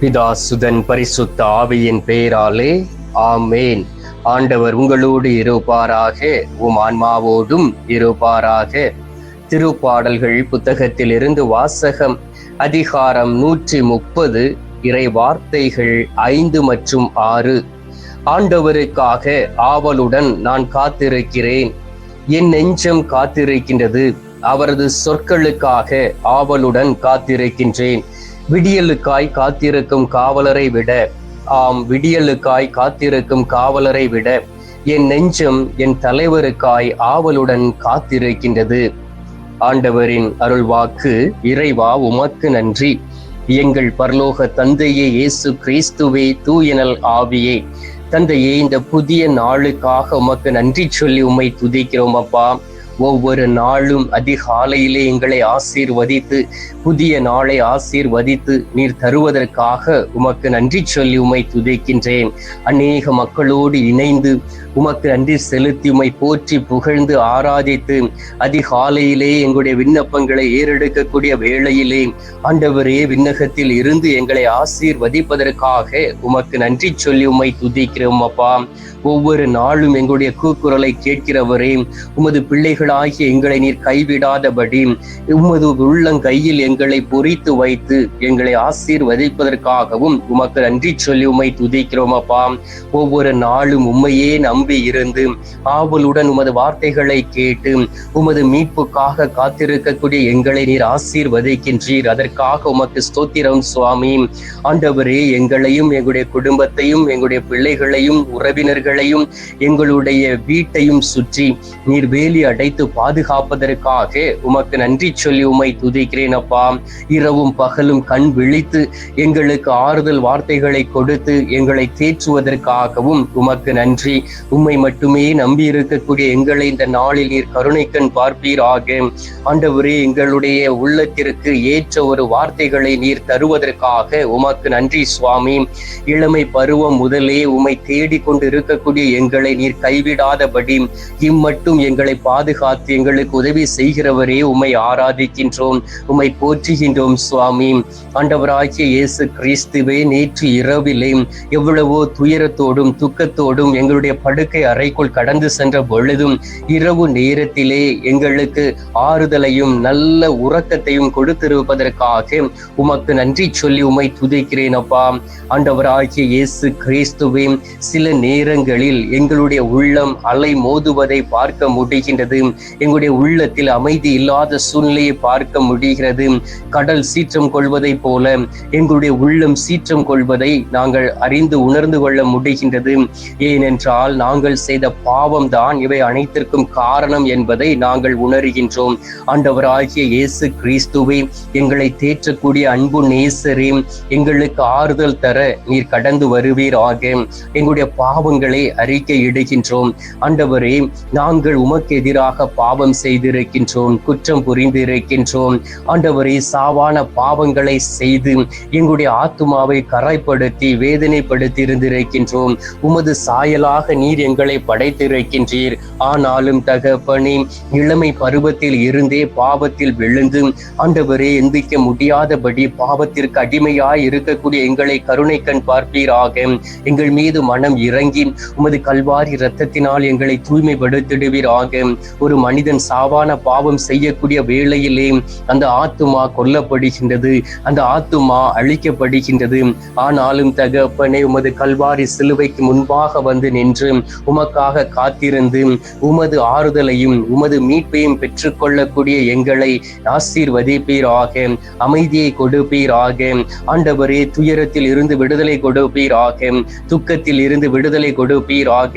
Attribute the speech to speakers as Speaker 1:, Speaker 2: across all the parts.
Speaker 1: பிதா சுதன் பரிசுத்த ஆவியின் பெயராலே ஆமேன். ஆண்டவர் உங்களோடு இருப்பாராக உம் ஆன்மாவோடும் இருப்பாராக. திருப்பாடல்கள் புத்தகத்திலிருந்து வாசகம் அதிகாரம் நூற்றி முப்பது இறை வார்த்தைகள் ஐந்து மற்றும் ஆறு. ஆண்டவருக்காக ஆவலுடன் நான் காத்திருக்கிறேன். என் நெஞ்சம் காத்திருக்கின்றது அவரது சொற்களுக்காக ஆவலுடன் காத்திருக்கின்றேன். விடியலுக்காய் காத்திருக்கும் காவலரை விட ஆம் விடியலுக்காய் காத்திருக்கும் காவலரை விட என் நெஞ்சம் என் தலைவருக்காய் ஆவலுடன் காத்திருக்கின்றது. ஆண்டவரின் அருள்வாக்கு இறைவா உமக்கு நன்றி. எங்கள் பரலோக தந்தையே இயேசு கிறிஸ்துவே தூயனல் ஆவியே. தந்தையே இந்த புதிய நாளுக்காக உமக்கு நன்றி சொல்லி உம்மை துதிக்கிறோம் அப்பா. ஒவ்வொரு நாளும் அதிகாலையிலே எங்களை ஆசீர்வதித்து புதிய நாளை ஆசீர்வதித்து நீர் தருவதற்காக உமக்கு நன்றி சொல்லி உமை துதிக்கின்றேன். அநேக மக்களோடு இணைந்து உமக்கு நன்றி செலுத்தி உமை போற்றி புகழ்ந்து ஆராதித்து அதிகாலையிலே எங்களுடைய விண்ணப்பங்களை ஏறெடுக்கக்கூடிய வேளையிலே ஆண்டவரே விண்ணகத்தில் இருந்து எங்களை ஆசீர்வதிப்பதற்காக உமக்கு நன்றி சொல்லி உமை துதிக்கிறோம் அப்பா. ஒவ்வொரு நாளும் எங்களுடைய கூக்குரலை கேட்கிறவரே உமது பிள்ளைகளாகிய எங்களை நீர் கைவிடாதபடி உமது உள்ளங்கையில் எங்களை பொறித்து வைத்து எங்களை ஆசீர்வதிப்பதற்காகவும் உமக்கு நன்றி சொல்லி உமை துதிக்கிறோம் அப்பா ஒவ்வொரு நாளும் உண்மையே நம்பி இருந்து ஆவலுடன் உமது வார்த்தைகளை கேட்டு உமது மீட்புக்காக காத்திருக்கக்கூடிய எங்களை நீர் ஆசீர்வதிக்கின்றீர். அதற்காக உமக்கு ஸ்தோத்திரம் சுவாமி. ஆண்டவரே எங்களையும் எங்களுடைய குடும்பத்தையும் எங்களுடைய பிள்ளைகளையும் உறவினர்கள் எங்களையும் எங்களுடைய வீட்டையும் சுற்றி நீர் வேலி அடைத்து பாதுகாப்பதற்காக உமக்கு நன்றி சொல்லி உமை துதிக்கிறேன் அப்பா. இரவும் பகலும் கண் விழித்து எங்களுக்கு ஆறுதல் வார்த்தைகளை கொடுத்து எங்களை தேற்றுவதற்காகவும் உமக்கு நன்றி. உம்மை மட்டுமே நம்பி இருக்கக்கூடிய எங்களை இந்த நாளில் நீர் கருணைக்கண் பார்ப்பீராக. ஆண்டவரே எங்களுடைய உள்ளத்திற்கு ஏற்ற ஒரு வார்த்தைகளை நீர் தருவதற்காக உமக்கு நன்றி சுவாமி. இளமை பருவம் முதலே உம்மை தேடிக் கொண்டு இருக்கக்கூடிய எங்களை நீர் கைவிடாதபடி இம்மட்டும் எங்களை பாதுகாத்து எங்களுக்கு உதவி செய்கிறவரே உம்மை ஆராதிக்கின்றோம் உம்மை போற்றுகின்றோம் சுவாமி. ஆண்டவராகிய இயேசு கிறிஸ்துவே நேற்று இரவிலே எவ்வளவோ துயரத்தோடும் துக்கத்தோடும் எங்களுடைய படுக்கை அறைக்குள் கடந்து சென்ற பொழுதும் இரவு நேரத்திலே எங்களுக்கு ஆறுதலையும் நல்ல உறக்கத்தையும் கொடுத்திருப்பதற்காக உமக்கு நன்றி சொல்லி உமை துதிக்கிறேன் அப்பா. ஆண்டவராகிய இயேசு கிறிஸ்துவே சில நேரங்கள் நேரங்களில் எங்களுடைய உள்ளம் அலை மோதுவதை பார்க்க முடிகின்றது. எங்களுடைய உள்ளத்தில் அமைதி இல்லாத சூழ்நிலையை பார்க்க முடிகிறது. கடல் சீற்றம் கொள்வதை போல எங்களுடைய உள்ளம் சீற்றம் கொள்வதை நாங்கள் அறிந்து உணர்ந்து கொள்ள முடிகின்றது. ஏனென்றால் நாங்கள் செய்த பாவம் தான் இவை அனைத்திற்கும் காரணம் என்பதை நாங்கள் உணர்கின்றோம். ஆண்டவராகிய இயேசு கிறிஸ்துவை எங்களை தேற்றக்கூடிய அன்பு நேசரே எங்களுக்கு ஆறுதல் தர நீர் கடந்து வருவீராக. எங்களுடைய பாவங்களை அறிக்கை இடுகின்றோம் ஆண்டவரே நாங்கள் உமக்கு எதிராக பாவம் செய்திருக்கின்றோம் குற்றம் புரிந்திருக்கின்றோம். ஆண்டவரே சாவான பாவங்களை செய்து எங்களுடைய ஆத்துமாவை கரைப்படுத்தி வேதனைப்படுத்தி இருந்திருக்கின்றோம் உமது சாயலாக நீர் எங்களை படைத்திருக்கின்றீர். ஆனாலும் தகப்பனே இளமை பருவத்தில் இருந்தே பாவத்தில் விழுந்து ஆண்டவரே எந்திக்க முடியாதபடி பாவத்திற்கு அடிமையாய் இருக்கக்கூடிய எங்களை கருணை கண் பார்ப்பீராக. எங்கள் மீது மனம் இறங்கி உமது கல்வாரி இரத்தத்தினால் எங்களை தூய்மைப்படுத்திடுவீராக. ஒரு மனிதன் சாவான பாவம் செய்யக்கூடிய வேளையிலே அந்த ஆத்துமா கொல்லப்படுகின்றது அந்த ஆத்துமா அழிக்கப்படுகின்றது. ஆனாலும் தகப்பனே உமது கல்வாரி சிலுவைக்கு முன்பாக வந்து நின்று உமக்காக காத்திருந்து உமது ஆறுதலையும் உமது மீட்பையும் பெற்றுக்கொள்ளக்கூடிய எங்களை ஆசீர்வதிப்பீராக. அமைதியை கொடுப்பீராக. ஆண்டவரே துயரத்தில் இருந்து விடுதலை கொடுப்பீராக. துக்கத்தில் இருந்து விடுதலை கொடு கொடுப்பீராக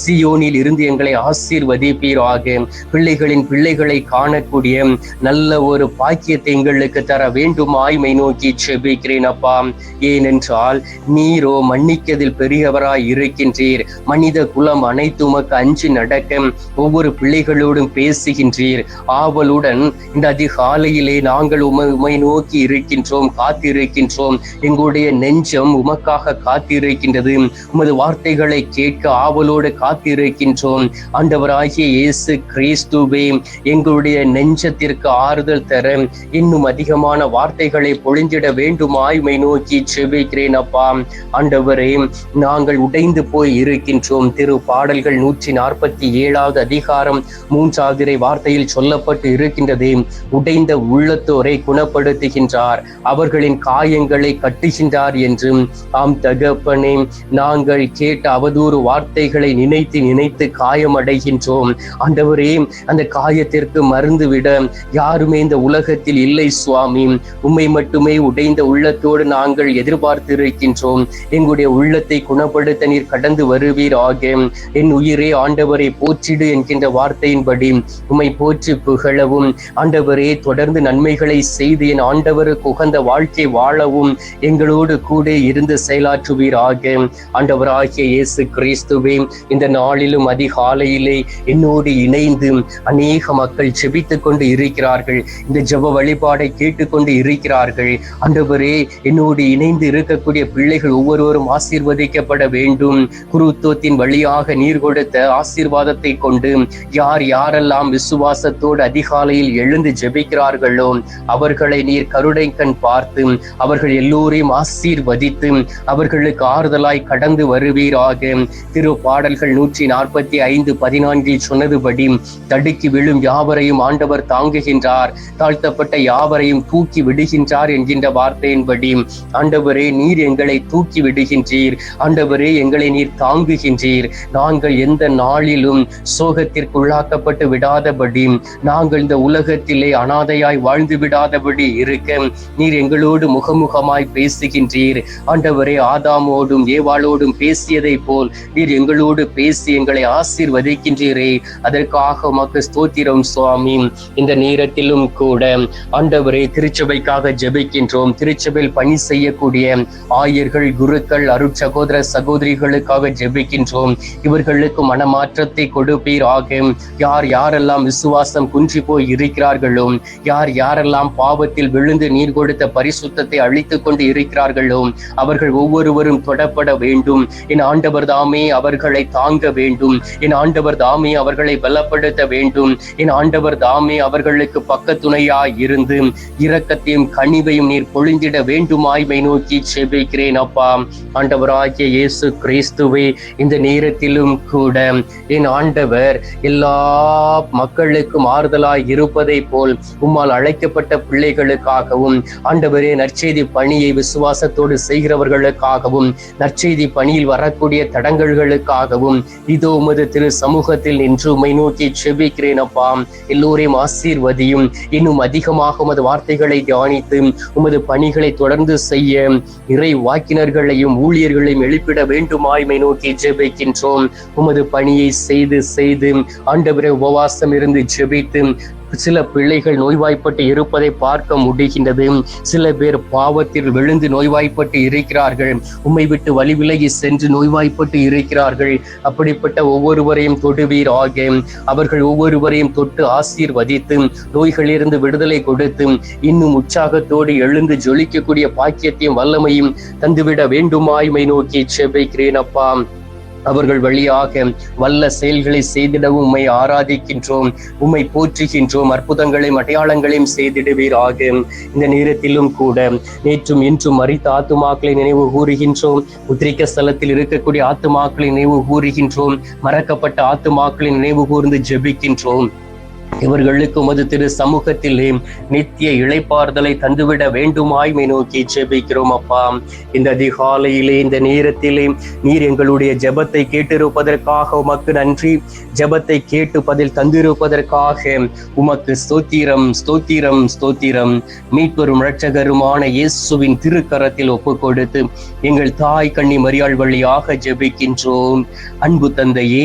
Speaker 1: சியோனில் இருந்து எங்களை ஆசீர்வதிப்பீராக. பிள்ளைகளின் பிள்ளைகளை காணக்கூடிய நல்ல ஒரு பாக்கியத்தை எங்களுக்கு தர வேண்டும் ஆய்மை நோக்கி செபிக்கிறேன் அப்பா. ஏனென்றால் நீரோ மன்னிக்கதில் பெரியவராய் இருக்கின்றீர். மனித குலம் அனைத்து உமக்கு அஞ்சு நடக்க ஒவ்வொரு பிள்ளைகளோடும் பேசுகின்றீர். ஆவலுடன் இந்த அதிகாலையிலே நாங்கள் உமை உமை நோக்கி இருக்கின்றோம் காத்திருக்கின்றோம். எங்களுடைய நெஞ்சம் உமக்காக காத்திருக்கின்றது. உமது வார்த்தைகளை கேட்க ஆவலோடு காத்திருக்கின்றோம். ஆண்டவராகிய இயேசு கிறிஸ்துவே எங்களுடைய நெஞ்சத்திற்கு ஆறுதல் தர இன்னும் அதிகமான வார்த்தைகளை பொழிந்திட வேண்டுமாய்மை நோக்கி செவிக்கிறேன் அப்பா. ஆண்டவரே நாங்கள் உடைந்து போய் இருக்கின்றோம். திரு பாடல்கள் நூற்றி நாற்பத்தி ஏழாவது அதிகாரம் மூன்றாவது வார்த்தையில் சொல்லப்பட்டு இருக்கின்றது. உடைந்த உள்ளத்தோரை குணப்படுத்துகின்றார். அவர்களின் காயங்களை கட்டுகின்றார் என்றும் ஆம் தகப்பனே நாங்கள் கேட்ட அவதூறு வார்த்தைகளை நினைத்து நினைத்து காயமடைகின்றோம். ஆண்டவரே அந்த காயத்திற்கு மருந்து விட யாருமே இந்த உலகத்தில் இல்லை சுவாமி. உம்மை மட்டுமே உடைந்த உள்ளத்தோடு நாங்கள் எதிர்பார்த்து இருக்கின்றோம் எங்களுடைய உள்ளத்தை குணப்படுத்த நீர் கடந்து வருவீராக என் உயிரே ஆண்டவரை போற்றிடு என்கின்ற வார்த்தையின்படி உம்மை போற்றி புகழவும். ஆண்டவரே தொடர்ந்து நன்மைகளை செய்து என் ஆண்டவருக்கு உகந்த வாழ்க்கை வாழவும். எங்களோடு கூட இருந்து செயலாற்றுவீராக ஆண்டவராகிய இயேசு கிறிஸ்துவே இந்த நாளிலும் அதிகாலையிலே என்னோடு இணைந்து அநேக மக்கள் ஜெபித்துக் கொண்டு இருக்கிறார்கள். இந்த ஜெப வழிபாடை கேட்டுக்கொண்டு இருக்கிறார்கள். ஆண்டவரே என்னோடு இணைந்து இருக்கக்கூடிய பிள்ளைகள் ஒவ்வொருவரும் ஆசீர்வதிக்கப்பட வேண்டும். குருத்துவத்தின் வழியாக நீர் கொடுத்த ஆசீர்வாதத்தை கொண்டு யார் யாரெல்லாம் விசுவாசத்தோடு அதிகாலையில் எழுந்து ஜெபிக்கிறார்களோ அவர்களை நீர் கருடை கண் பார்த்து அவர்கள் எல்லோரையும் ஆசீர்வதித்து அவர்களுக்கு ஆறுதலாய் கடந்து வருவீராக. திரு பாடல்கள் நூற்றி நாற்பத்தி ஐந்து பதினான்கில் சொன்னதுபடி தடுக்கி விழும் யாவரையும் ஆண்டவர் தாங்குகின்றார். தாழ்த்தப்பட்ட யாவரையும் தூக்கி விடுகின்றார் என்கின்ற வார்த்தையின்படி ஆண்டவரே நீர் எங்களை தூக்கி விடுகின்றீர். ஆண்டவரே எங்களை நீர் தாங்குகின்றீர். நாங்கள் எந்த நாளிலும் சோகத்திற்குள்ளாக்கப்பட்டு விடாதபடி நாங்கள் இந்த உலகத்திலே அனாதையாய் வாழ்ந்து விடாதபடி இருக்க நீர் எங்களோடு முகமுகமாய் பேசுகின்றீர். ஆண்டவரே ஆதாமோடும் ஏவாளோடும் பேசியதை போல் நீர் எங்களோடு பேசி எங்களை ஆசீர்வதிக்கின்றீரே. அதற்காக உமக்கு ஸ்தோத்திரம் சுவாமி. இந்த நேரத்திலும் கூட ஆண்டவரே திருச்சபைக்காக ஜெபிக்கின்றோம். திருச்சபையில் பணி செய்யக்கூடிய ஆயர்கள் குருக்கள் அருட்சகோதர சகோதரிகளுக்காக ஜெபிக்கின்றோம். இவர்களுக்கு மனமாற்றத்தை கொடுப்பீராக. யார் யாரெல்லாம் விசுவாசம் குன்றி போய் இருக்கிறார்களோ யார் யாரெல்லாம் பாவத்தில் விழுந்து நீர் கொடுத்த பரிசுத்தத்தை அழித்துக் கொண்டு இருக்கிறார்களோ அவர்கள் ஒவ்வொருவரும் தொடப்பட வேண்டும். என் ஆண்டவர் தாம் தாமே அவர்களை தாங்க வேண்டும். என் ஆண்டவர் தாமே அவர்களை பலப்படுத்த வேண்டும். என் ஆண்டவர் தாமே அவர்களுக்கு பக்கத்துணையாய் இருந்து இரக்கத்தையும் கனிவையும் நீர் பொழிந்திட வேண்டுமாய்மை நோக்கி செபிக்கிறேன் அப்பா. ஆண்டவராகிய இயேசு கிறிஸ்துவே இந்த நேரத்திலும் கூட என் ஆண்டவர் எல்லா மக்களுக்கும் ஆறுதலாய் இருப்பதை போல் உம்மால் அழைக்கப்பட்ட பிள்ளைகளுக்காகவும் ஆண்டவரே நற்செய்தி பணியை விசுவாசத்தோடு செய்கிறவர்களுக்காகவும் நற்செய்தி பணியில் வரக்கூடிய தடங்கல்களுக்காகவும் இதோ உமது திரு சமூகத்தில் நின்று உமை நோக்கி செபிக்கிறேன் அப்பா. எல்லோரையும் ஆசீர்வதியும். இன்னும் அதிகமாக உமது வார்த்தைகளை தியானித்து உமது பணிகளை தொடர்ந்து செய்ய இறை வாக்கினர்களையும் ஊழியர்களையும் எழுப்பிட வேண்டுமாய்மை நோக்கி ஜெபிக்கின்றோம். உமது பணியை செய்து செய்து ஆண்டவரை உபவாசம் இருந்து ஜெபித்து சில பிள்ளைகள் நோய்வாய்ப்பட்டு இருப்பதை பார்க்க முடிகின்றது. சில பேர் பாவத்தில் விழுந்து நோய்வாய்ப்பட்டு இருக்கிறார்கள். உம்மை விட்டு வழி விலகி சென்று நோய்வாய்ப்பட்டு இருக்கிறார்கள். அப்படிப்பட்ட ஒவ்வொருவரையும் தொடுவீர் ஆக. அவர்கள் ஒவ்வொருவரையும் தொட்டு ஆசீர்வதித்து நோய்களிலிருந்து விடுதலை கொடுத்து இன்னும் உற்சாகத்தோடு எழுந்து ஜொலிக்கக்கூடிய பாக்கியத்தையும் வல்லமையும் தந்துவிட வேண்டுமாய்மை நோக்கி செபிக்கிறேன் அப்பா. அவர்கள் வழியாக வல்ல செயல்களை செய்திடவும் உம்மை ஆராதிக்கின்றோம் உம்மை போற்றுகின்றோம் அற்புதங்களையும் அடையாளங்களையும் செய்திடுவீராக. இந்த நேரத்திலும் கூட நேற்றும் இன்றும் மறித்த ஆத்துமாக்களை நினைவு கூறுகின்றோம். உத்திரிக்க ஸ்தலத்தில் இருக்கக்கூடிய ஆத்துமாக்களை நினைவு கூறுகின்றோம். மறக்கப்பட்ட ஆத்துமாக்களை நினைவு கூர்ந்து ஜெபிக்கின்றோம். இவர்களுக்கு உமது திரு சமூகத்திலே நித்திய இழைப்பார்தலை தந்துவிட வேண்டுமாய்மை நோக்கி ஜெபிக்கிறோம் அப்பா. இந்த அதிகாலையிலே இந்த நேரத்திலே நீர் எங்களுடைய ஜெபத்தை கேட்டிருப்பதற்காக உமக்கு நன்றி. ஜெபத்தை கேட்டு பதில் தந்திருப்பதற்காக உமக்கு ஸ்தோத்திரம் ஸ்தோத்திரம் ஸ்தோத்திரம். மீட்பெரும் இரட்சகருமான இயேசுவின் திருக்கரத்தில் ஒப்பு கொடுத்து எங்கள் தாய் கண்ணி மரியாள் வழியாக ஜெபிக்கின்றோம். அன்பு தந்தையே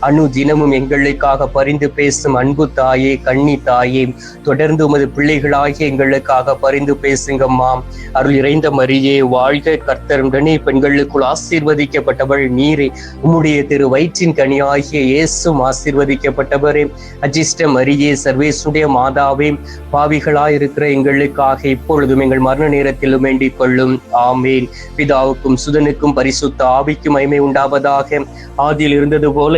Speaker 1: அணு தினமும் எங்களுக்காக பரிந்து பேசும் அன்பு தாயே கண்ணி தாயே தொடர்ந்து உமது பிள்ளைகளாகிய எங்களுக்காக பரிந்து பேசுங்கம்மா. அருள் இறைந்த மரியே வாழ்க கர்த்தருடனே பெண்களுக்குள் ஆசீர்வதிக்கப்பட்டவள் நீரே. உம்முடைய திரு வயிற்றின் கனியாகிய இயேசும் ஆசீர்வதிக்கப்பட்டவரே. அஜிஷ்ட மரியே சர்வேசுடைய மாதாவே பாவிகளாயிருக்கிற எங்களுக்காக இப்பொழுதும் எங்கள் மரண நேரத்திலும் வேண்டிக் கொள்ளும். ஆமேன். பிதாவுக்கும் சுதனுக்கும் பரிசுத்த ஆவிக்கும் மைமை உண்டாவதாக. ஆதியில் இருந்தது போல